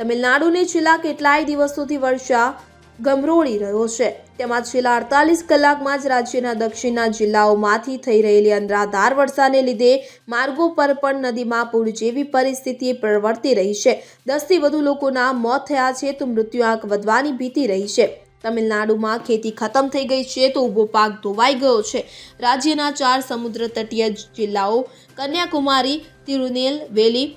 તમિલનાડુને છેલ્લા કેટલાય દિવસોથી વર્ષા ગમરોળી રહ્યો છે. તેમાં છેલ્લા અડતાલીસ કલાકમાં જ રાજ્યના દક્ષિણના જિલ્લાઓમાંથી થઈ રહેલી અનરાધાર વરસાદને લીધે માર્ગો પર પણ નદીમાં પૂર જેવી પરિસ્થિતિ પ્રવર્તી રહી છે. દસથી વધુ લોકોના મોત થયા છે તો મૃત્યુઆંક વધવાની ભીતિ રહી છે. તમિલનાડુમાં ખેતી ખતમ થઈ ગઈ છે તો ઊભો પાક ધોવાઈ ગયો છે. રાજ્યના ચાર સમુદ્ર તટીય જિલ્લાઓ કન્યાકુમારી તિરુનેલવેલી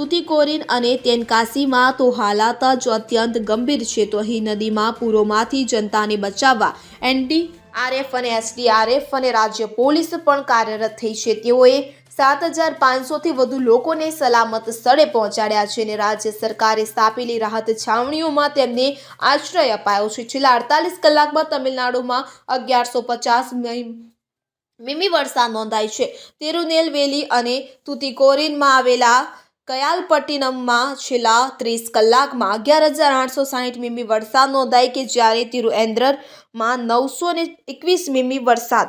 તુતિકોરિન અને તેનકાસીમાં તો હાલાત જ અત્યંત ગંભીર છે. તો અહીં નદીમાં પૂરોમાંથી જનતાને બચાવવા એનડીઆરએફ અને એસડીઆરએફ અને રાજ્ય પોલીસ પણ કાર્યરત થઈ છે. તેઓએ સાત હજાર પાંચસોથી વધુ લોકોને સલામત સ્થળે પહોંચાડ્યા છે અને રાજ્ય સરકારે સ્થાપેલી રાહત છાવણીઓમાં તેમને આશ્રય અપાયો છે. છેલ્લા અડતાલીસ કલાકમાં તમિલનાડુમાં અગિયારસો પચાસ મિમી વરસાદ નોંધાય છે. તિરુનેલવેલી અને તુતિકોરિનમાં આવેલા કયાલપટ્ટિનમમાં છેલ્લા ત્રીસ કલાકમાં અગિયાર હજાર આઠસો સાહીઠ મીમી વરસાદ નોંધાય કે જ્યારે તિરુએન્દ્રમાં નવસો ને એકવીસ મીમી વરસાદ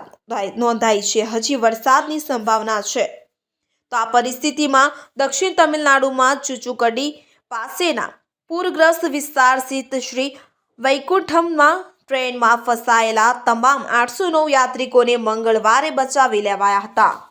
નોંધાય- છે. હજી વરસાદની સંભાવના છે. તો આ પરિસ્થિતિમાં દક્ષિણ તમિલનાડુમાં ચુચુકડી પાસેના પૂરગ્રસ્ત વિસ્તાર સ્થિત શ્રી વૈકુંઠમમાં ટ્રેનમાં ફસાયેલા તમામ આઠસો નવ યાત્રિકોને મંગળવારે બચાવી લેવાયા હતા.